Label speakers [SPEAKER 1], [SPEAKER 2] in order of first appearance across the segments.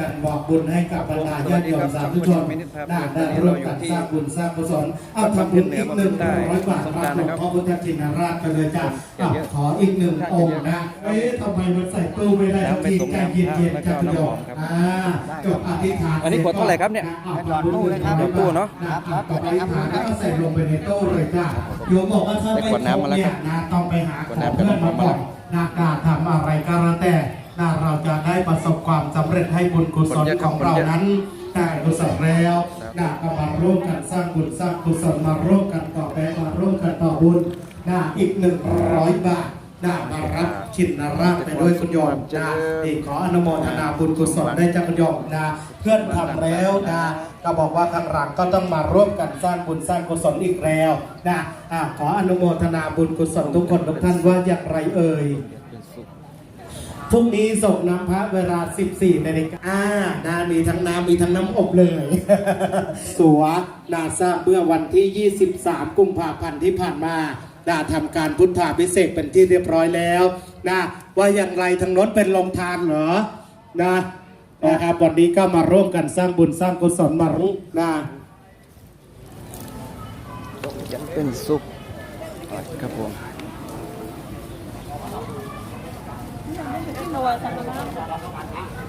[SPEAKER 1] กันบอกบุญให้กับบรรดาญาติโยมสาธุชนได้ได้ร่วมกันสร้างบุญสร้างกุศลเอาทำบุญอีกหนึ่งร้อยบาทครับหลวงพ่อพุทธชินราชกันเลยจ้ะอะขออีกหนึ่งองค์นะเอ๊ะทำไมมันใส่ตู้ไม่ได้ทันทีใจเย็นๆกันโยมอ่าจบอธิษฐาน
[SPEAKER 2] อันนี้กดเท่าไหร่ครับเนี่ย
[SPEAKER 1] หยอดตู้เลยครับ
[SPEAKER 2] หยอดตู้เนอะ
[SPEAKER 1] ครับกดอธิษฐานแล้วก็ใส่ลงไปในตู้เลยจ้ะโยมบอกว่าถ้าไม่
[SPEAKER 2] ได้กดน้ำมาแล้ว
[SPEAKER 1] เนี่
[SPEAKER 2] ครั
[SPEAKER 1] ย
[SPEAKER 2] บ
[SPEAKER 1] นะต้องไปหาก
[SPEAKER 2] ดน้ำ
[SPEAKER 1] เพื่อนมาก่อนนาการทำอะไรก็แล้วแต่ นะเราจะได้ประสบความสำเร็จให้บุญกุศลของเรานั้นได้กุศลแล้วนะก็มาร่วมกันสร้างบุญสร้างกุศลมาร่วมกันต่อไปมาร่วมกันต่อบุญนะอีกหนึ่งร้อยบาทนะมารับชินนราชไปด้วยคุณโยมนะนี่ขออนุโมทนาบุญกุศลได้จากคุณโยมนะเพื่อนทำแล้วนะก็บอกว่าข้างหลังก็ต้องมาร่วมกันสร้างบุญสร้างกุศลอีกแล้วนะอะขออนุโมทนาบุญกุศลทุกคนทุกท่านว่าอย่างไรเอ่ย
[SPEAKER 2] เป็นสุข
[SPEAKER 1] พรุ่งนี้ส่งน้ำพระเวลา 14นาฬิกาอ่านามีทั้งน้ำมีทั้งน้ำอบเลย สัวนาทราบเมื่อวันที่ 23 กุมภาพันธ์ที่ผ่านมานาทำการพุทธาพิเศษกเป็นที่เรียบร้อยแล้วนะว่าอย่างไรทางโน้นเป็นลงทานเหรอนะนะครับวันนี้ก็มาร่วมกันสร้างบุญสร้างกุศลมารุนะ
[SPEAKER 2] ยันเป็นสุขครับผม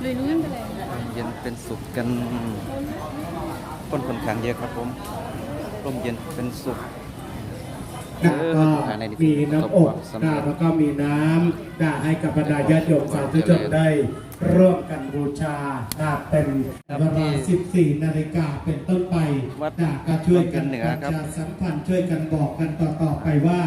[SPEAKER 3] ลุยลุยไปเลย
[SPEAKER 2] เย็นเป็นสุขกันคนคนขังเยอะครับผมร่มเย็นเป็นสุข
[SPEAKER 1] นะ
[SPEAKER 2] เออ
[SPEAKER 1] ก็
[SPEAKER 2] หาในที่
[SPEAKER 1] มีน้ำอบ
[SPEAKER 2] สำเร็
[SPEAKER 1] นะ
[SPEAKER 2] จ
[SPEAKER 1] แล้วก็มีน้ำนะให้กับบรรดาญาติโยมสาธุชนได้ร่วมกันบูชานะเป็นเวลา 14 นาฬิกาเป็นต้นไป
[SPEAKER 2] วัด
[SPEAKER 1] นะก็ช่วยกัน
[SPEAKER 2] เหนื
[SPEAKER 1] ป
[SPEAKER 2] อ
[SPEAKER 1] ระ
[SPEAKER 2] ครับ
[SPEAKER 1] ชาสัมพันธ์ช่วยกันบอกกันต่อๆไปว่า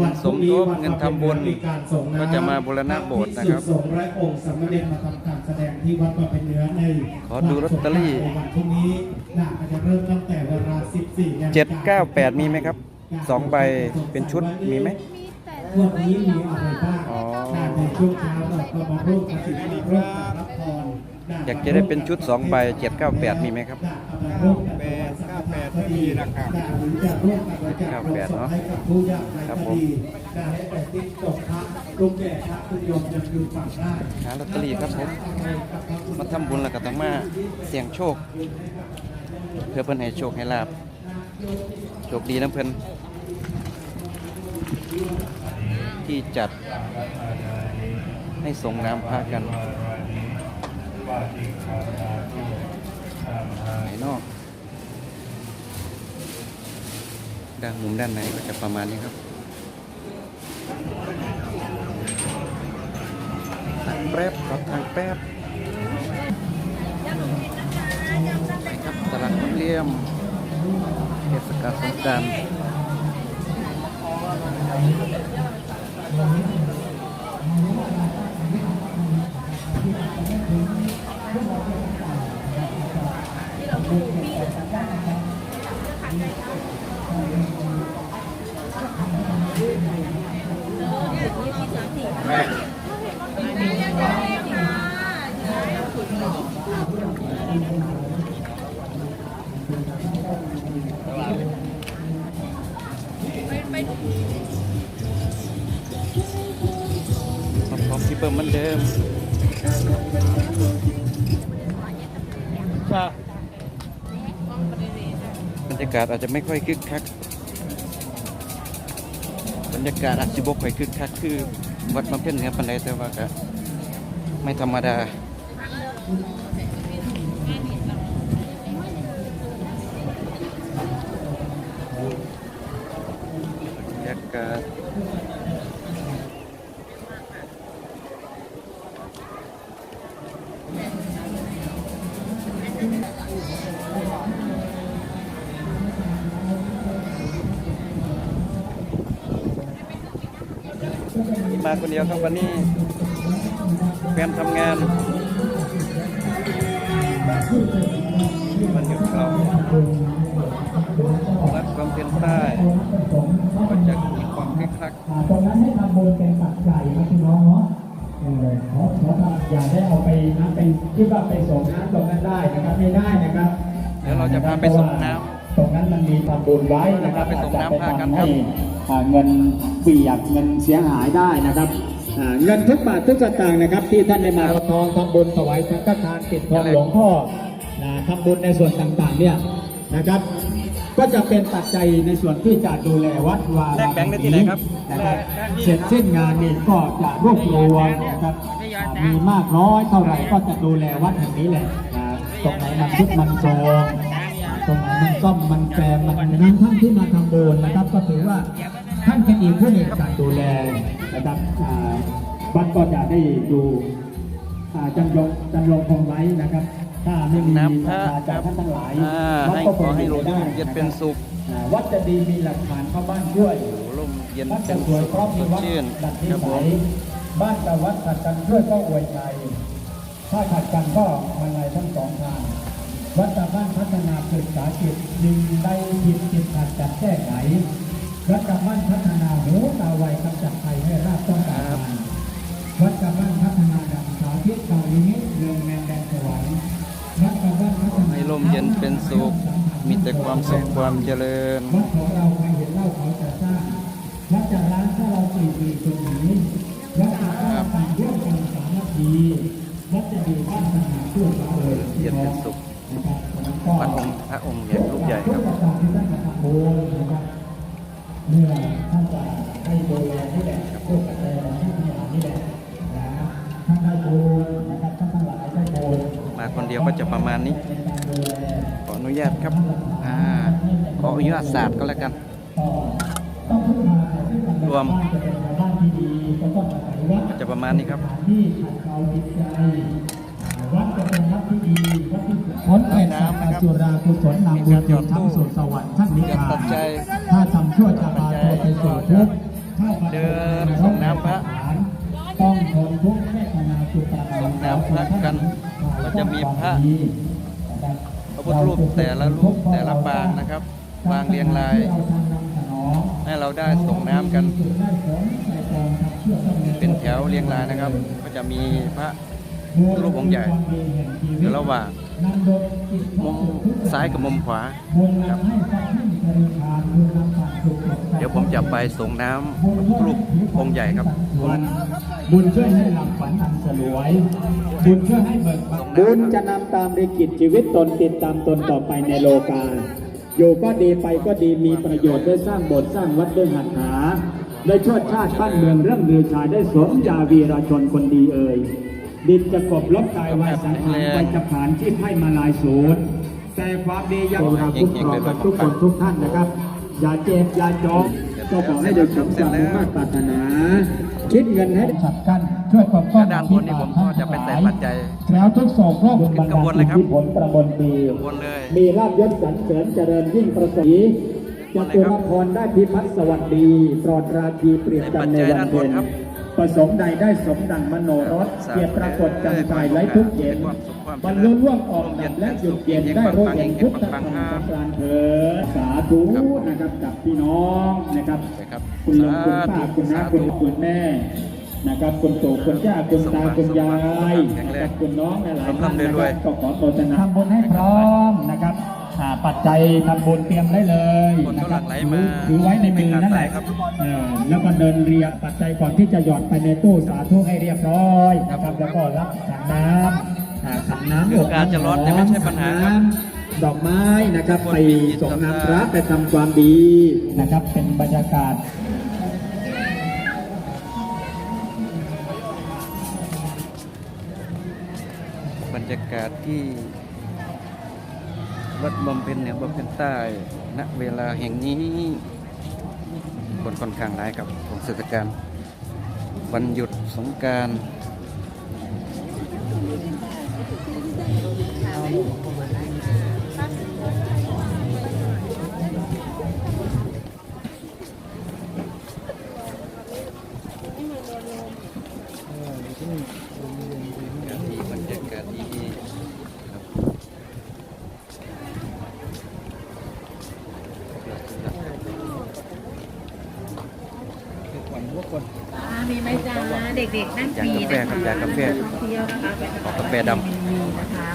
[SPEAKER 1] วันพรุ่งนี้
[SPEAKER 2] สมทบ
[SPEAKER 1] วัน
[SPEAKER 2] เงินทำบุญ
[SPEAKER 1] มีการส่งน้ำ
[SPEAKER 2] ก็จะมาบูรณะโบสถ์นะครับ
[SPEAKER 1] พะภิกษุสงฆ์และองค์สามเณรมาทำการแสดงที่วัดประเป็นเนื้อใน
[SPEAKER 2] ขอดูลอตเตอรี่
[SPEAKER 1] วันพรุ่งนี้นะก็จะเริ่มตั้งแต่เวลา14นาฬิกา
[SPEAKER 2] เจ็ดเก้าแปดมีไหมครับสองใบเป็นชุดมีไหม
[SPEAKER 1] วันนี้มีอะไรบ้าง
[SPEAKER 2] อ๋อ
[SPEAKER 1] ในช่วงเช้าเราก็มาร่วมกันสิมาร่วมกันรับพร
[SPEAKER 2] อยากจะได้เป็นชุดสองใบเจ็ดเก้าแปดมีไหมครับ
[SPEAKER 1] ร่วมกันถวายสังฆทานก็ดีนะครับหรือจะร่วมกันบริจาคโลงศพให้กับผู้ยากไร้
[SPEAKER 2] ครับ
[SPEAKER 1] ก็
[SPEAKER 2] ผม
[SPEAKER 1] ดีได้แต่ติ๊กจบพระลูกแก่พระคุณโยมยังอยู่ฝั่งได้
[SPEAKER 2] หาลอตเตอรี่ครับผมมาทำบุญแล้วก็ต้องมาเสี่ยงโชค เพื่อเพิ่นให้โชคให้ลาบโชคดีนะเพิ่อนที่จัดให้ส่งน้ำพากันไหนนอก ด้านมุมด้านในก็จะประมาณนี้ครับทางแป๊บครับทางแป๊บครับตลาดน้ำเลี่ยมเทศกาลสงกราร ร้อมๆที่เปิมเหมือนเดิมบรรยากาศอาจจะไม่ค่อยคึกคัก บรรยากาศอาจจะบกค่อยคึกคักคือวัดบำเพ็ญเหนือปันใดแต่ว่าก็ไม่ธรรมดาบรร ยากาศมาคนเดียวครับวันนี้แฟนทำงาน วันหยุดเรารัดความเป็นใต้ก็จะมีความคึกคัก
[SPEAKER 4] ตรงนั้นให้ทำบุญเป็นปัจจัยครับพี่น้องเนาะเออขอขอทำอย่าได้เอาไปนะไปคิดว่าไปส่งน้ำตรงนั้นได้นะครับไม่ได้นะครับ
[SPEAKER 2] เดี๋ยวเราจะพาไปส่งน้ำ
[SPEAKER 4] ตรงนั้นมันมีทำบุญไว้นะครับ
[SPEAKER 2] ไปส่งน้ำ
[SPEAKER 4] อาจจะ
[SPEAKER 2] พากัน
[SPEAKER 4] ทำให้เงินเปียกเงินเสียหายได้นะครับ เงินทุกบาททุกสตางค์นะครับ ที่ท่านได้มาทองทำบุญถวายสังฆทานปิดทองหลวงพ่อนะทำบุญในส่วนต่างๆเนี่ยนะครับ ก็จะเป็นปัจจัยในส่วนที่จะดูแลวัดวา
[SPEAKER 2] แล
[SPEAKER 4] ราก
[SPEAKER 2] แบงค์ได้ที่ไหนครับ
[SPEAKER 4] นะครับเสร็จสิ้นงานนี่ก็จะรวบรวมนะครับมีมากน้อยเท่าไหร่ก็จะดูแลวัดแห่งนี้แหละนะตรงไหนมันชุดมันโทรมตรงไหนมันซ่อมมันแซมมันนั้นท่านที่มาทำบุญนะครับ ก็ถือว่าท่านเป็นอีกผู้หนึ่งการดูแล นะครับอ่าวัดก็จะได้ดูอ่าจันยงจันลงคงไว้นะครับ ถ้าไม่มี
[SPEAKER 2] น้ำพระ
[SPEAKER 4] ศรัทธาจากท่านทั้งหลาย
[SPEAKER 2] อ่า
[SPEAKER 4] วัด
[SPEAKER 2] ให้
[SPEAKER 4] ก็
[SPEAKER 2] ข
[SPEAKER 4] ค
[SPEAKER 2] องให้
[SPEAKER 4] อ
[SPEAKER 2] ล
[SPEAKER 4] ยู่
[SPEAKER 2] ม
[SPEAKER 4] ไม่ได้
[SPEAKER 2] เย็นเป็นสุข
[SPEAKER 4] อ่าวัดจะดีมีหลักฐานเข้าบ้านด้วย
[SPEAKER 2] โอ้ลมเย็น
[SPEAKER 4] วัด
[SPEAKER 2] เป็
[SPEAKER 4] จะ
[SPEAKER 2] น
[SPEAKER 4] สวย
[SPEAKER 2] สุข
[SPEAKER 4] เพราะ
[SPEAKER 2] ส
[SPEAKER 4] มี
[SPEAKER 2] ด
[SPEAKER 4] วัด
[SPEAKER 2] ชื่น
[SPEAKER 4] ดัดนิ
[SPEAKER 2] ครับผ
[SPEAKER 4] สั
[SPEAKER 2] ม
[SPEAKER 4] ยบ้านกับวัดขัดกันช่วยก็อวยใจถ้าขัดกันก็มันไรทั้งสองทางวัดกับบ้านพัฒนาศึกษาจิตดึงได้ผิดจิตขัดจัดแก้ไข วัดกับบ้านพัฒนาโหตาไวกำจัดภัยให้ราบต้องการวัดกับบ้านพัฒนาดังสาธิตเก่าลิมิตเรืองแมนแดนสวรรค์วัดกับบ้านพัฒนา
[SPEAKER 2] ให้ลมเย็นเป็นสุข มีแต่ความสุขความเจริญ
[SPEAKER 4] วัดของเราใครเห็นเล่าเขาจะสร้างวัดจะร้างถ้าเราสี่ปีคนนี้วัดจะสร้างการร่วมกันสามัคคีวัดจะดีบ้านสนาทั่วฟ้าเลย
[SPEAKER 2] เย็นเป็นสุข
[SPEAKER 4] นะครับแล้วก็
[SPEAKER 2] วัดองค์พระองค์ใหญ่รูปใหญ่ครับ
[SPEAKER 4] ทุกประการที่ท่านกระทำโบนะครับเมื่อท่านจะให้ดูแลนี่แหละพวกกระแสที่ทั้งหลายนี่แหละนะท่านได้โบนะครับท่านทั้งหลายได้โบ
[SPEAKER 2] มาคนเดียวก็จะประมาณนี้
[SPEAKER 4] ในการดูแล
[SPEAKER 2] ขออนุญาตครับอ่าขออนุญาตศาสตร์ก็แล้วกัน
[SPEAKER 4] ต้องพึ่งพาใครซึ่งกันและ
[SPEAKER 2] รวม
[SPEAKER 4] กันจะเป็นชาวบ้านที่ดีก็ต้องอาศัยวัด
[SPEAKER 2] ก็จะประมาณนี้ครับ
[SPEAKER 4] สถานที่ขัดเกลาจิตใจวัดจะเป็นวัดที่ดีวัดที่พ้นเป็นสัพพสุรากุศลนำบุญจนทั้งสู่สวรรค์ท่านนิพพา
[SPEAKER 2] ปั
[SPEAKER 4] น
[SPEAKER 2] จจัย
[SPEAKER 4] ถ้าทำ ชั่วจะพาตัวไปสู่ทุกข์ถ้าปฏิบัติ
[SPEAKER 2] เดินส่งน้ำพระ
[SPEAKER 4] ต้องทนทุกข์เวทนาสุปรา
[SPEAKER 2] ส่งน้ำพระกันก็จะมีพระพระพุทธรูปแต่ละรูปแต่ละปางนะครับวางเรียงรายให้เราได้ส่งน้ำกัน เป็นแถวเรียงรายนะครับ ก็จะมีพระรูปองค์ใหญ่อยู่ระหว่าง มุมซ้ายกับมุมขวาครับ เดี๋ยวผมจะไปส่งน้ำรูปองค์ใหญ่ครับ
[SPEAKER 4] บุญช่วยให้หลับฝันอันสลวย บุญช่วยให้เบิกบานบุญจะนำตามริกิจชีวิตตนติดตามตนต่อไปในโลกาอยู่ก็ดีไปก็ดีมีประโยชน์ได้สร้างโบสถ์สร้างวัดด้วยหัตถาได้ชดชาติบ้านเมืองเรื่องลือชายได้สมยาวีราชนคนดีเอ่ย ดินจะกบลบกายวายสังขารไปจะผ่านที่ให้มาลายศูนย์แต่ความดียังเราคุ้มครองกันทุกคนทุกท่านนะครับ อย่าเจ็บอย่าจองก็ขอให้ได้สมความมุ่งมั่นปรารถนา คิดเงินให้ขัดกันช่วยปกป้อง
[SPEAKER 2] ด้านบนนี่ผมก็จะไปใส่ปัจจัย
[SPEAKER 4] แล้วทุกโศกโรคบุญบัน
[SPEAKER 2] ขึ้นขบวนเลย
[SPEAKER 4] ดาล
[SPEAKER 2] ครับ
[SPEAKER 4] ที่ผลประมวลดี
[SPEAKER 2] บนเลย
[SPEAKER 4] มีลาบยศสรรเสริญเจริญยิ่งประเสริฐจตุรพรได้พิพัฒน์สวัสดีปลอดราชีเปรียบกันในวันเพ็ญ ประสงค์ใดได้สมดังมโนรสเกียรติปรากฏจังใจไร้ทุกข์เย็นบรรลุล่วงออกดับและหยุดเย็นได้รู้เย็นทุกทางสงกรานต์เถิดสาธุนะครับกับพี่น้องนะครับ
[SPEAKER 2] ครับ
[SPEAKER 4] คุณลุงคุณป้าคุณน้าคุณคุณแม่นะครับคุณปู่คุณย่าคุณตาคุณยายนะครับคุณน้องหลายๆท่านนะครับก็ขอโฆษณาทำบุญให้พร้อมนะครับอ่า ปัจจัยทำบุญเตรียมได้เลย
[SPEAKER 2] คน
[SPEAKER 4] นะ
[SPEAKER 2] ก็
[SPEAKER 4] ค
[SPEAKER 2] ห
[SPEAKER 4] รั
[SPEAKER 2] ลั่
[SPEAKER 4] บ
[SPEAKER 2] งไหล
[SPEAKER 4] ถื
[SPEAKER 2] มา
[SPEAKER 4] อถือไว้ในมือนั่นแหละ
[SPEAKER 2] ไม่ขาดสายครับ
[SPEAKER 4] เออแล้วก็เดินเรียงปัจจัยก่อนที่จะหยอดไปในตู้สาธุให้เรียบร้อยนะครับแล้วก็รับขันน้ำอ่าขันน้ำ
[SPEAKER 2] คือการจะร้อนเนี่ยไม่ใช่ปัญหาครับ
[SPEAKER 4] น้ำดอกไม้นะครับไปส่งน้ำพระไปทำความดีนะครับ เป็นบรรยากาศ
[SPEAKER 2] บรรยากาศที่ วัดบำเพ็ญเหนือบำเพ็ญใต้ณเวลาแห่งนี้ คนค่อนข้างหลายกับของเทศกาลวันหยุดสงการ
[SPEAKER 3] มีไหมจ๊ะเด็กๆนั่งฟรี
[SPEAKER 2] อยากกาแฟครับอยากกาแฟ
[SPEAKER 3] เที่ยวนะคะไป
[SPEAKER 2] ขอกาแฟดำ
[SPEAKER 3] มีนะคะ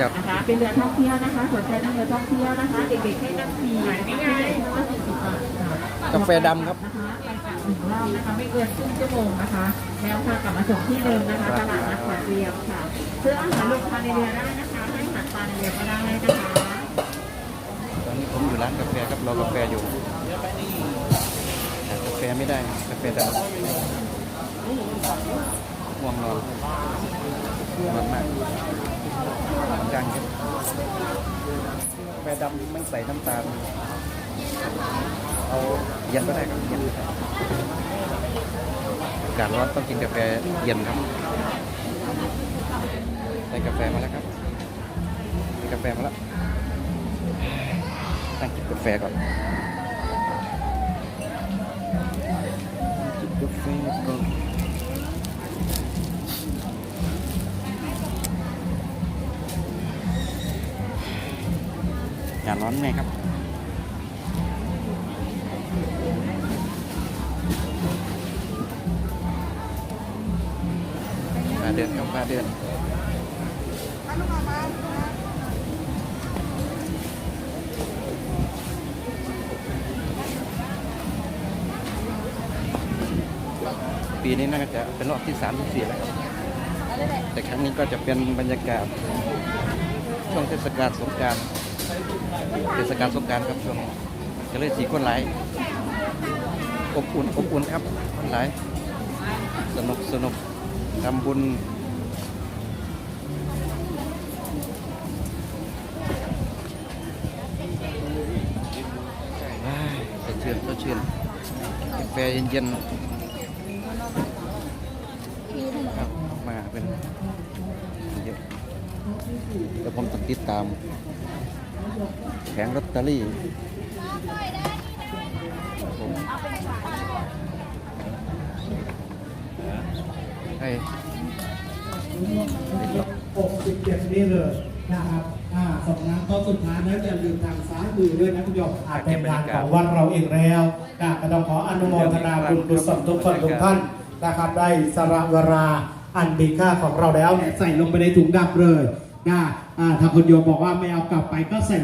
[SPEAKER 2] จับ
[SPEAKER 3] นะคะเป็นเรือท่องเที่ยวนะคะสนใจนั่งเรือท่องเที่ยวนะคะ เด็กๆให้นั่งฟรีไม่ไงก็สี่สิบบาทค่ะ
[SPEAKER 2] กาแฟดำครับ
[SPEAKER 3] นะคะไปกลับหนึ่งรอบนะคะไม่เกินครึ่งชั่วโมงนะคะแล้วพากลับมาส่งที่เดิมนะคะตลาดนัดขวัญเรียมค่ะซื้ออาหารลงทานในเรือได้นะคะให้อาหารปลาในเรือก็ได้นะคะ
[SPEAKER 2] ตอนนี้ผมอยู่ร้านกาแฟครับรอกาแฟอยู่หากาแฟ ไม่ได้กาแฟดำง่วงนอนนอนมากทำการครับกาแฟดำไม่ใส่น้ำตาล เอาเย็นก็ได้ครับเย็นก็ได้อากาศร้อนต้องกินกาแฟเย็นครับได้กาแฟมาแล้วครับได้กาแฟมาแล้ว ตั้งจิบกาแฟก่อน ฟก่อนอย่าร้อนไงครับมาเดินครับมาเดิน ปีนี้น่าจะเป็นรอบที่สามที่สี่แล้วครับแต่ครั้งนี้ก็จะเป็นบรรยากาศ ช่วงเทศกาลสงการเทศกาลสงการครับช่วงนี้ก็เลยสีคนหลอบอุ่นอบอุ่นครับคนหลสนุกสนุกทำบุญว้ายสดชื่นสดชื่นกาแฟเย็นๆ ครับมาเป็นเยอะแต่ผมต้องติดตามแผงลอตเตอรี่ครับผมให้
[SPEAKER 1] 67นี่เลยนะครับอ่าสองน้ำต้นสุดท้ายนั้นจะลืมทางซ้ายมือด้วยนะคุณโยมอาจเป็นทางของวัดเราเองแล้วนะก็ต้องขออนุโมทนาบุญกุศลทุกคนทุกท่านนะครับได้สระเวลาอันมีค่าของเราแล้วเนี่ยใส่ลงไปในถุงดำเลย นะอ่าถ้าคุณโยมบอกว่าไม่เอากลับไปก็ใส่